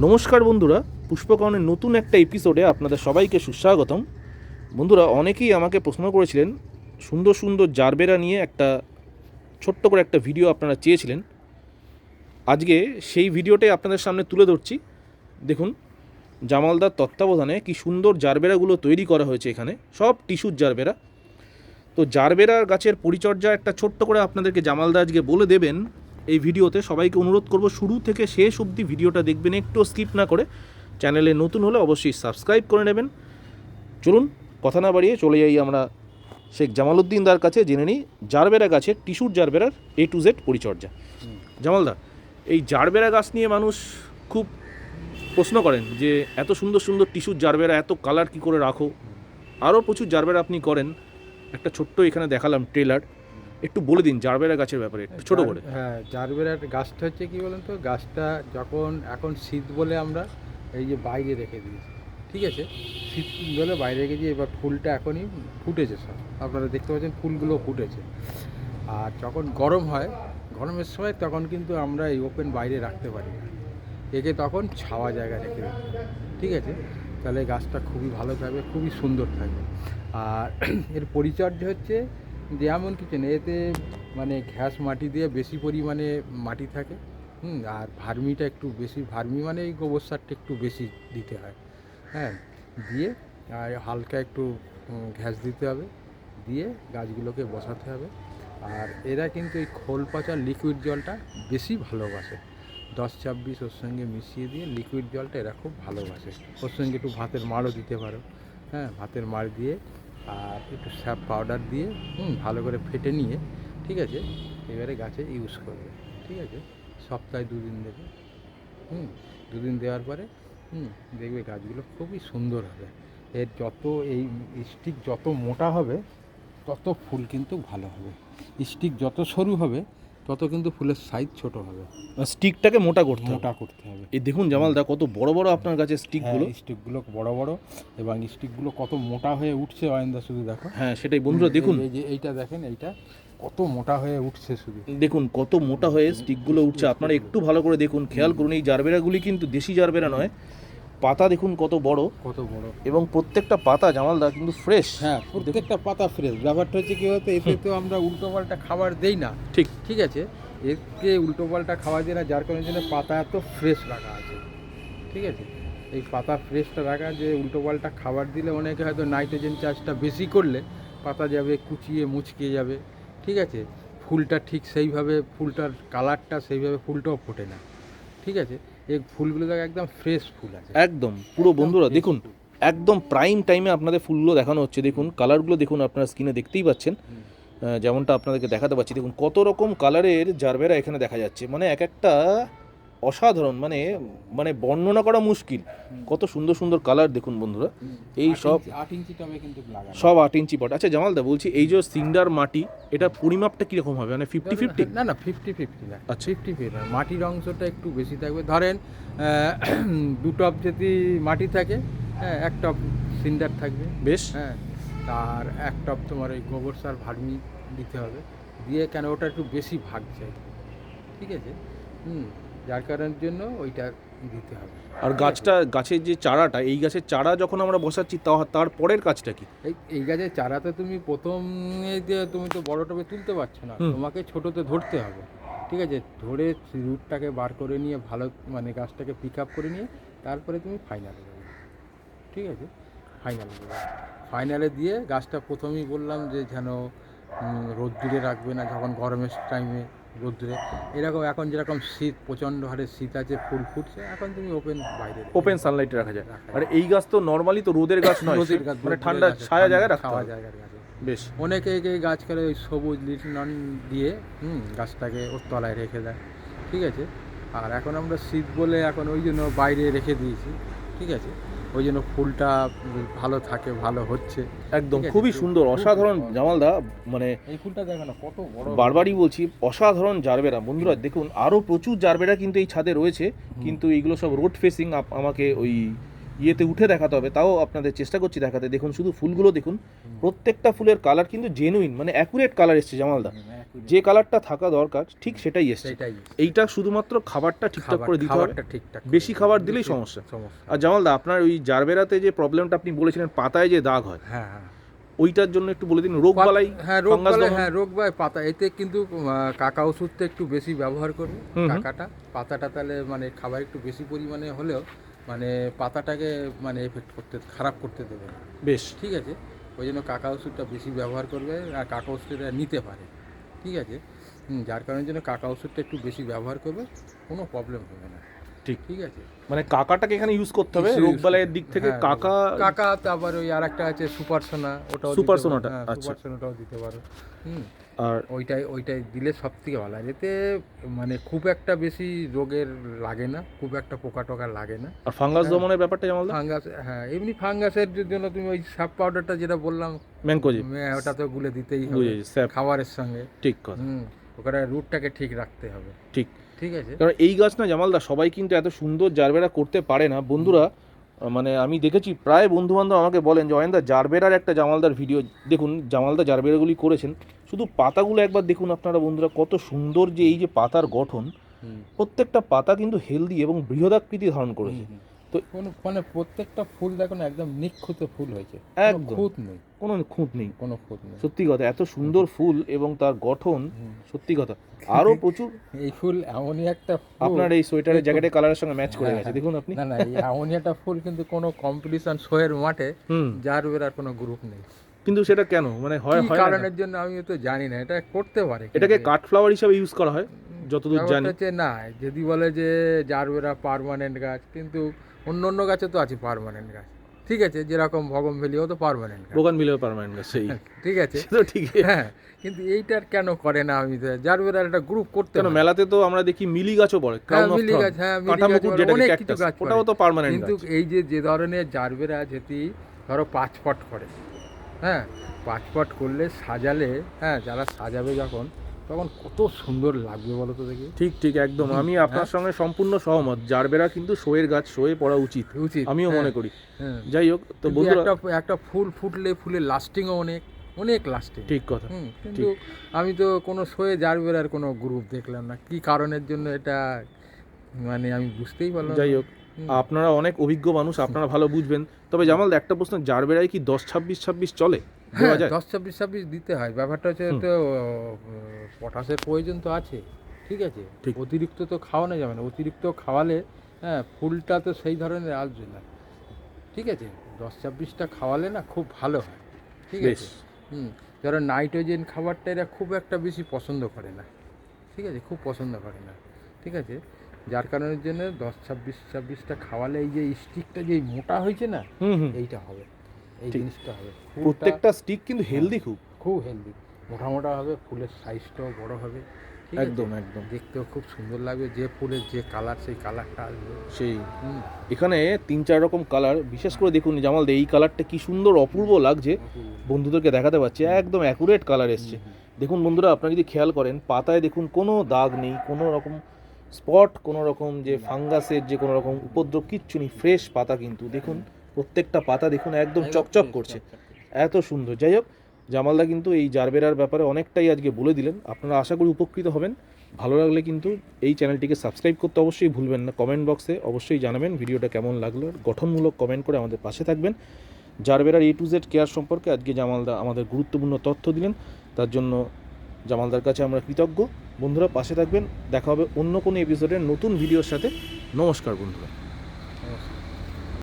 নমস্কার বন্ধুরা, পুষ্পকর্ণের নতুন একটা এপিসোডে আপনাদের সবাইকে সুস্বাগতম। বন্ধুরা, অনেকেই আমাকে প্রশ্ন করেছিলেন, সুন্দর সুন্দর জারবেরা নিয়ে একটা ছোট্ট করে একটা ভিডিও আপনারা চেয়েছিলেন। আজকে সেই ভিডিওটাই আপনাদের সামনে তুলে ধরছি। দেখুন, জামালদার তত্ত্বাবধানে কি সুন্দর জারবেরাগুলো তৈরি করা হয়েছে এখানে। সব টিস্যুর জারবেরা। তো জারবেরা গাছের পরিচর্যা একটা ছোট্ট করে আপনাদেরকে জামালদা আজকে বলে দেবেন এই ভিডিওতে সবাইকে অনুরোধ করব শুরু থেকে শেষ অবধি ভিডিওটা দেখবেন, একটু স্কিপ না করে। চ্যানেলে নতুন হলে অবশ্যই সাবস্ক্রাইব করে নেবেন। চলুন, কথা না বাড়িয়ে চলে যাই আমরা শেখ জামালউদ্দিন দার কাছে, জেনে নিই জারবেরা গাছের টিস্যুর জারবেরার এ টু জেড পরিচর্যা। জামালদা, এই জারবেরা গাছ নিয়ে মানুষ খুব প্রশ্ন করেন যে, এত সুন্দর সুন্দর টিস্যুর জারবেরা, এত কালার কি করে রাখো? আরও প্রচুর জারবেরা আপনি করেন। একটা ছোট্ট এখানে দেখালাম ট্রেলার একটু বলে দিন জারবেরা গাছের ব্যাপারে একটু ছোট করে। হ্যাঁ জারবেরার গাছটা হচ্ছে কি বলুন তো গাছটা যখন এখন শীত বলে আমরা এই যে বাইরে রেখে দিয়েছি ঠিক আছে? শীত বলে বাইরে রেখেছি এবার ফুলটা এখনই ফুটেছে সব। আপনারা দেখতে পাচ্ছেন ফুলগুলো ফুটেছে। আর যখন গরম হয় গরমের সময় তখন কিন্তু আমরা এই ওপেন বাইরে রাখতে পারি না। একে তখন ছাওয়া জায়গা রেখে ঠিক আছে? তাহলে গাছটা খুবই ভালো থাকবে খুবই সুন্দর থাকবে। আর এর পরিচর্যা হচ্ছে যে এমন কিছু নেই এতে মানে ঘ্যাস মাটি দিয়ে বেশি পরিমাণে মাটি থাকে, হুম, আর ভার্মিটা একটু বেশি, ভার্মি মানে এই গোবর সারটা একটু বেশি দিতে হয় হ্যাঁ দিয়ে আর হালকা একটু ঘ্যাস দিতে হবে, দিয়ে গাছগুলোকে বসাতে হবে, আর এরা কিন্তু এই খোল পচা লিকুইড জলটা বেশি ভালোবাসে, দশ ছাব্বিশ ওর সঙ্গে মিশিয়ে দিয়ে লিকুইড জলটা এরা খুব ভালোবাসে, ওর সঙ্গে একটু ভাতের মাড়ও দিতে পারো হ্যাঁ ভাতের মাড় দিয়ে আর একটু স্যাপ পাউডার দিয়ে হুম। ভালো করে ফেটে নিয়ে ঠিক আছে এবারে গাছে ইউজ করবে ঠিক আছে সপ্তাহে দুদিন দেবে হুম দুদিন দেওয়ার পরে হুম দেখবে গাছগুলো খুবই সুন্দর হবে। এর যত এই স্টিক যত মোটা হবে তত ফুল কিন্তু ভালো হবে। স্টিক যত সরু হবে তত কিন্তু ফুলের সাইজ ছোট হবে। স্টিকটাকে মোটা করতে মোটা করতে হবে। এই দেখুন জামালদা কত বড় বড় আপনার গাছের স্টিকগুলো হ্যাঁ, স্টিকগুলো বড় বড় এবং স্টিকগুলো কত মোটা হয়ে উঠছে অয়েন্দা শুধু দেখো। হ্যাঁ সেটাই বন্ধুরা দেখুন। এই যে এইটা দেখেন এইটা কত মোটা হয়ে উঠছে শুধু। দেখুন কত মোটা হয়ে স্টিকগুলো উঠছে। আপনারা একটু ভালো করে দেখুন খেয়াল করুন এই জারবেরাগুলি কিন্তু দেশি জারবেরা নয়। পাতা দেখুন কত বড়। কত বড়। এবং প্রত্যেকটা পাতা জামালদা কিন্তু ফ্রেশ হ্যাঁ প্রত্যেকটা পাতা ফ্রেশ ব্যাপারটা হচ্ছে কি হতো এতে তো আমরা উল্টো পাল্টা খাবার দেই না। ঠিক। ঠিক আছে? একে উল্টো পাল্টা খাবার দিই না যার কারণে জন্য পাতা এত ফ্রেশ রাখা আছে। ঠিক আছে? এই পাতা ফ্রেশটা রাখা যে উল্টো পাল্টা খাবার দিলে অনেকে হয়তো নাইট্রোজেন চার্জটা বেশি করলে পাতা যাবে কুচিয়ে মুচকে যাবে। ঠিক আছে? ফুলটা ঠিক সেইভাবে ফুলটার কালারটা সেইভাবে ফুলটাও ফোটে না। ঠিক আছে? এই ফুলগুলো দেখো একদম ফ্রেশ ফুল আছে। একদম পুরো বন্ধুরা দেখুন একদম প্রাইম টাইমে আপনাদের ফুলগুলো দেখানো হচ্ছে দেখুন কালারগুলো দেখুন আপনারা স্ক্রিনে দেখতেই পাচ্ছেন। যেমনটা আপনাদেরকে দেখাতে পাচ্ছি দেখুন কত রকম কালারের জারবেরা এখানে দেখা যাচ্ছে। মানে এক একটা অসাধারণ মানে মানে বর্ণনা করা মুশকিল। কত সুন্দর সুন্দর কালার দেখুন বন্ধুরা। এই সব আট ইঞ্চি সব আট ইঞ্চি পট। আচ্ছা জামালদা বলছি এই যে সিন্ডার মাটি এটা পরিমাপটা কীরকম হবে? মানে ফিফটি ফিফটি না না ফিফটি ফিফটি না। আচ্ছা। ফিফটি ফিফটি মাটির অংশটা একটু বেশি থাকবে। ধরেন দু টপ যদি মাটি থাকে হ্যাঁ এক টপ সিন্ডার থাকবে। বেশ। হ্যাঁ আর এক টপ তোমার ওই গোবর সার ভার্মি দিতে হবে। দিয়ে কেন ওটা একটু বেশি ভাগ চাই? ঠিক আছে? হুম যার কারণের জন্য ওইটা দিতে হবে। আর গাছটা গাছের যে চারাটা এই গাছের চারা যখন আমরা বসাচ্ছি তা- তার পরের কাজটা কি? এই এই গাছের চারাতে তুমি প্রথমে তুমি তো বড় টবে তুলতে পারছ না তোমাকে ছোটোতে ধরতে হবে ঠিক আছে? ধরে রুটটাকে বার করে নিয়ে ভালো মানে গাছটাকে পিক আপ করে নিয়ে তারপরে তুমি ফাইনালে দেবে ঠিক আছে? ফাইনালে দেবে ফাইনালে দিয়ে গাছটা প্রথমেই বললাম যে যেন রোদ্দুরে রাখবে না যখন গরমের টাইমে রোদ্দুরে। এরকম এখন যেরকম শীত প্রচণ্ড হারে শীত আছে ফুল ফুটছে এখন তুমি ওপেন বাইরে ওপেন। সানলাইটে রাখা যায়। রাখা আর এই গাছ তো নর্মালি তো রোদের গাছ নয় রোদের গাছ, মানে ঠান্ডা ছায়া জায়গায় ছায়া জায়গার গাছে বেশ। অনেকে এই গাছ করে ওই সবুজ লিটনন দিয়ে হুম গাছটাকে ওর তলায় রেখে দেয়। ঠিক আছে? আর এখন আমরা শীত বলে এখন ওই জন্য বাইরে রেখে দিয়েছি। ঠিক আছে? ওই জন্য ফুলটা ভালো থাকে ভালো হচ্ছে। একদম খুবই সুন্দর অসাধারণ জামালদা মানে এই ফুলটা দেখো না কত বড় বারবারই বলছি অসাধারণ জারবেরা। বন্ধুরা দেখুন আরও প্রচুর জারবেরা কিন্তু এই ছাদে রয়েছে কিন্তু এইগুলো সব রোড ফেসিং আমাকে ওই ইয়েতে উঠে দেখাতে হবে তাও আপনাদের চেষ্টা করছি দেখাতে। দেখুন শুধু ফুলগুলো দেখুন প্রত্যেকটা ফুলের কালার কিন্তু জেনুইন মানে অ্যাকুরেট কালার এসছে জামালদা। যে কালারটা থাকা দরকার ঠিক সেটাই এসছে। এইটা শুধুমাত্র খাবারটা ঠিকঠাক করে দিতে হবে। ঠিকঠাক বেশি খাবার দিলেই সমস্যা। আর জামালদা আপনার ওই জারবেরাতে যে প্রবলেমটা আপনি বলেছিলেন পাতায় যে দাগ হয় হ্যাঁ হ্যাঁ। ওইটার জন্য একটু বলে দিন রোগ বালাই হ্যাঁ রোগ বালাই হ্যাঁ রোগ বালাই পাতা এতে কিন্তু কাকা ওষুধটা একটু বেশি ব্যবহার করবে। কাকাটা। পাতাটা তাহলে মানে খাবার একটু বেশি পরিমাণে হলেও মানে পাতাটাকে মানে এফেক্ট করতে খারাপ করতে দেবে বেশ। ঠিক আছে? ওই জন্য কাকা ওষুধটা বেশি ব্যবহার করবে আর কাকা ওষুধটা নিতে পারে। ঠিক আছে? যার কারণের জন্য কাকা ওষুধটা একটু বেশি ব্যবহার করবে, কোনো প্রবলেম হবে না। ঠিক। ঠিক আছে। মানে কাকাটাকে এখানে ইউজ করতে হবে use রোগ বালাইয়ের দিক থেকে হ্যাঁ, কাকা কাকা তারপর ওই আর একটা আছে সুপার সোনা ওটাও সুপার আচ্ছা। সুপার সোনাটাও দিতে পারো। হুম। আর ওইটাই ওইটাই দিলে সব থেকে ভালো। আর এতে মানে খুব একটা বেশি রোগের লাগে না খুব একটা পোকা টোকা লাগে না। আর ফাঙ্গাস হ্যাঁ। দমনের ব্যাপারটা জামালদা ফাঙ্গাস হ্যাঁ এমনি ফাঙ্গাসের জন্য তুমি ওই সাপ পাউডারটা যেটা বললাম ম্যানকোজি উম, ওটা তো গুলে দিতেই হবে খাবারের সঙ্গে। ঠিক কথা। হুম। ওখানে রুটটাকে ঠিক রাখতে হবে। ঠিক। ঠিক আছে? কারণ এই গাছ না জামালদা সবাই কিন্তু এত সুন্দর জারবেরা করতে পারে না। বন্ধুরা মানে আমি দেখেছি প্রায় বন্ধু বান্ধব আমাকে বলেন যে অয়েন্দা জারবেরার একটা জামালদার ভিডিও দেখুন জামালদা জারবেরাগুলি করেছেন। শুধু পাতাগুলো একবার দেখুন আপনারা বন্ধুরা কত সুন্দর যে এই যে পাতার গঠন। প্রত্যেকটা পাতা কিন্তু হেলদি এবং বৃহদাকৃতি ধারণ করেছে। তো কোনো মানে প্রত্যেকটা ফুল দেখো না একদম নিখুঁত ফুল হয়েছে। একদম। খুঁত নেই। কোনো খুঁত নেই। কোনো খুঁত নেই। সত্যি কথা এত সুন্দর ফুল এবং তার গঠন সত্যি কথা। আরও প্রচুর এই ফুল এমনই একটা আপনার এই সোয়েটারের জ্যাকেটের কালারের সঙ্গে ম্যাচ করে হ্যাঁ, গেছে হ্যাঁ। দেখুন আপনি। না না এমনই একটা ফুল কিন্তু কোনো কম্পিটিশন শোয়ের মাঠে যার বেরার কোনো গ্রুপ নেই। কিন্তু সেটা কেন? মানে হয় হয় কারণের জন্য আমি তো জানি না এটা করতে পারে এটাকে কাঠ ফ্লাওয়ার হিসাবে ইউজ করা হয় যতদূর জানি। না যদি বলে যে জারবেরা পার্মানেন্ট গাছ কিন্তু অন্য অন্য গাছে তো আছে পার্মানেন্ট গাছ। ঠিক আছে যেরকম ভগম ভেলিও তো পারমানেন্ট গাছ। বোগান মিলেও পারমানেন্ট সেই। ঠিক আছে? তো ঠিকই। হ্যাঁ কিন্তু এইটার কেন করে না আমি? তো জারবেরার একটা গ্রুপ করতে কেন মেলাতে তো আমরা দেখি মিলি গাছও পড়ে হ্যাঁ মিলি গাছ হ্যাঁ গাছ অনেক কিছু গাছ ওটাও। তো পার্মানেন্ট কিন্তু এই যে যে ধরনের জারবেরা যেটি ধরো পাঁচ পট করে হ্যাঁ পাঁচ পট করলে সাজালে হ্যাঁ যারা সাজাবে যখন তখন কত সুন্দর লাগবে বলো তো দেখি। ঠিক ঠিক একদম। আমি আপনার হ্যাঁ। সঙ্গে সম্পূর্ণ সহমত। জারবেরা কিন্তু শোয়ের গাছ শোয়ে পড়া উচিত। উচিত আমিও হ্যাঁ, মনে করি। হ্যাঁ। যাই হোক তো বন্ধুরা একটা একটা ফুল ফুটলে ফুলের লাস্টিংও অনেক অনেক লাস্টিং ঠিক কথা কিন্তু আমি তো কোনো শোয়ে জারবেরার কোনো গ্রুপ দেখলাম না। কি কারণের জন্য এটা মানে আমি বুঝতেই পারলাম যাই হোক আপনারা অনেক অভিজ্ঞ মানুষ আপনারা ভালো বুঝবেন। তবে জামাল একটা প্রশ্ন জারবেরায় কি দশ ছাব্বিশ ছাব্বিশ চলে? হ্যাঁ দশ ছাব্বিশ ছাব্বিশ দিতে হয়। ব্যাপারটা হচ্ছে তো পটাশের প্রয়োজন তো আছে ঠিক আছে? অতিরিক্ত তো খাওয়ানো যাবে না। অতিরিক্ত খাওয়ালে হ্যাঁ ফুলটা তো সেই ধরনের আসবে না। ঠিক আছে? দশ ছাব্বিশটা খাওয়ালে না খুব ভালো হয়। ঠিক আছে? হুম। ধরো নাইট্রোজেন খাবারটা এরা খুব একটা বেশি পছন্দ করে না। ঠিক আছে? খুব পছন্দ করে না। ঠিক আছে? যার কারণের জন্য দশ ছাব্বিশ ছাব্বিশটা খাওয়ালে এই যে স্টিকটা যে মোটা হয়েছে না এইটা হবে। এই জিনিসটা হবে। প্রত্যেকটা স্টিক কিন্তু হেলদি খুব। খুব হেলদি মোটা মোটা হবে ফুলের সাইজটাও বড় হবে একদম একদম। দেখতেও খুব সুন্দর লাগবে যে ফুলের যে কালার সেই কালারটা আসবে। সেই। এখানে তিন চার রকম কালার বিশেষ করে দেখুন জামাল দে এই কালারটা কি সুন্দর অপূর্ব লাগছে। বন্ধুদেরকে দেখাতে পারছি একদম অ্যাকুরেট কালার এসছে। দেখুন বন্ধুরা আপনারা যদি খেয়াল করেন পাতায় দেখুন কোনো দাগ নেই কোনো রকম স্পট কোনো রকম যে ফাঙ্গাসের যে কোনো রকম উপদ্রব কিচ্ছু নেই ফ্রেশ পাতা কিন্তু। দেখুন প্রত্যেকটা পাতা দেখুন একদম চকচক করছে। এত সুন্দর। যাই হোক জামালদা কিন্তু এই জারবেরার ব্যাপারে অনেকটাই আজকে বলে দিলেন। আপনারা আশা করি উপকৃত হবেন। ভালো লাগলে কিন্তু এই চ্যানেলটিকে সাবস্ক্রাইব করতে অবশ্যই ভুলবেন না। কমেন্ট বক্সে অবশ্যই জানাবেন ভিডিওটা কেমন লাগল। গঠনমূলক কমেন্ট করে আমাদের পাশে থাকবেন। জারবেরার এ টু জেড কেয়ার সম্পর্কে আজকে জামালদা আমাদের গুরুত্বপূর্ণ তথ্য দিলেন। তার জন্য জামালদার কাছে আমরা কৃতজ্ঞ। বন্ধুরা পাশে থাকবেন। দেখা হবে অন্য কোনো এপিসোডের নতুন ভিডিওর সাথে। নমস্কার বন্ধুরা।